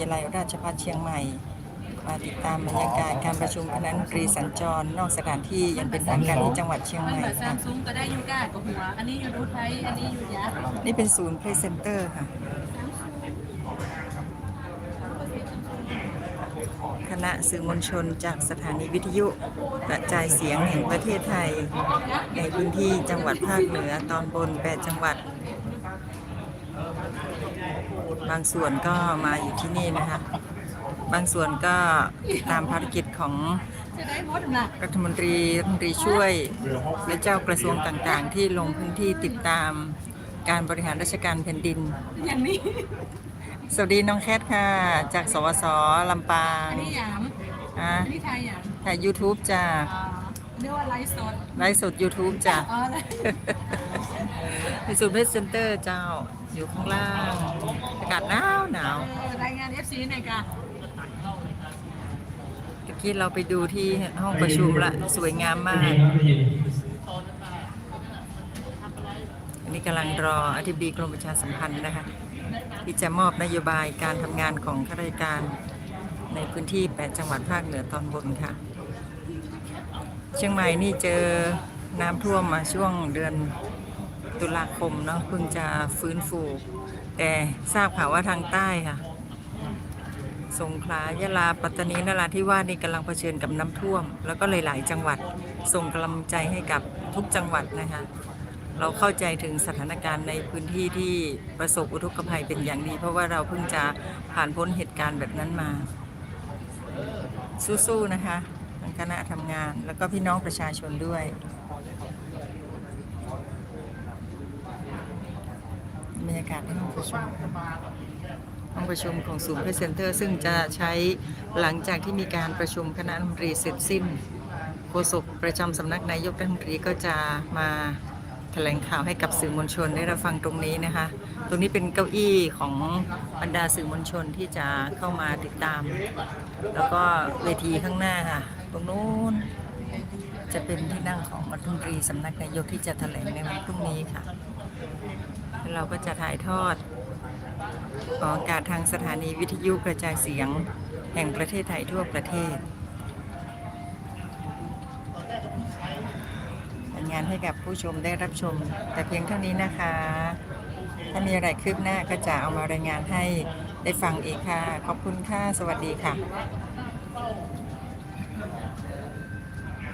ยาลัยราชภัฏเชียงใหม่ มาติดตามบรรยากาศการประชุมคณะรัฐมนตรีสัญจรนอกสถานที่อย่างเป็นทางการที่จังหวัดเชียงมัใหนม่แบบซัค่ะมซุงก็ได้ยูก้ากับหัว อันนี้ยูทูไทย อันนี้ยูยักษ์นี่เป็นศูนย์พรีเซนเตอร์ค่ะ คณะสื่อมวลชนจากสถานีวิทยุกระจายเสียงแห่งประเทศไทย ในพื้นที่จังหวัดภาคเหนือตอนบน 8 จังหวัด บางส่วนก็มาอยู่ที่นี่นะคะ บางส่วนก็ติดตามภารกิจของจะได้หมดน่ะรัฐมนตรีรัฐมนตรีช่วย และเจ้ากระทรวงต่างๆ ที่ลงพื้นที่ติดตามการบริหารราชการแผ่นดิน อย่างนี้ สวัสดีน้องแคทค่ะ จากสวสลำปาง อันนี้หยามอะอันนี้ไทยหยามถ่าย YouTube จ้ะอ่า เรียกว่าไลฟ์สดไลฟ์สด YouTube จ้ะอ๋อเลยในศูนย์เพชรเซ็นเตอร์เจ้า อยู่ข้างล่าง อากาศหนาวหนาวเออรายงาน FC หน่อยค่ะตะกี้เราไปดูที่ห้องประชุมละสวยงามมาก อันนี้กำลังรออธิบดีกรมประชาสัมพันธ์นะคะ ที่จะมอบนโยบายการทำงานของข้าราชการในพื้นที่ 8 จังหวัดภาคเหนือตอนบนค่ะ เชียงใหม่นี่เจอน้ำท่วมมาช่วงเดือนตุลาคมเนาะเพิ่งจะฟื้นฟู แต่ทราบข่าวว่าทางใต้ค่ะ สงขลายะลาปัตตานีนราธิวาสนี่กำลังเผชิญกับน้ำท่วม แล้วก็หลาย ๆ จังหวัดส่งกำลังใจให้กับทุกจังหวัดนะคะเราเข้าใจถึงสถานการณ์ในพื้นที่ที่ประสบอุทกภัยเป็นอย่างดี เพราะว่าเราเพิ่งจะผ่านพ้นเหตุการณ์แบบนั้นมา สู้ๆนะคะ ทางคณะทำงาน แล้วก็พี่น้องประชาชนด้วย บรรยากาศในห้องประชุมห้องประชุมของศูนย์เพรสเซนเตอร์ ซึ่งจะใช้หลังจากที่มีการประชุมคณะรัฐมนตรีเสร็จสิ้นโฆษกประจำสำนักนายกรัฐมนตรีก็จะมา แถลงข่าวให้กับสื่อมวลชนได้รับฟังตรงนี้นะคะ ตรงนี้เป็นเก้าอี้ของบรรดาสื่อมวลชนที่จะเข้ามาติดตาม แล้วก็เวทีข้างหน้าค่ะ ตรงนู้นจะเป็นที่นั่งของรัฐมนตรีสำนักนายกที่จะแถลงในวันพรุ่งนี้ค่ะแล้วเราก็จะถ่ายทอดออกอากาศทางสถานีวิทยุกระจายเสียงแห่งประเทศไทยทั่วประเทศ งานให้กับผู้ชมได้รับชม แต่เพียงเท่านี้นะคะ ถ้ามีอะไรคืบหน้าก็จะเอามารายงานให้ได้ฟังอีกค่ะ ขอบคุณค่ะ สวัสดีค่ะ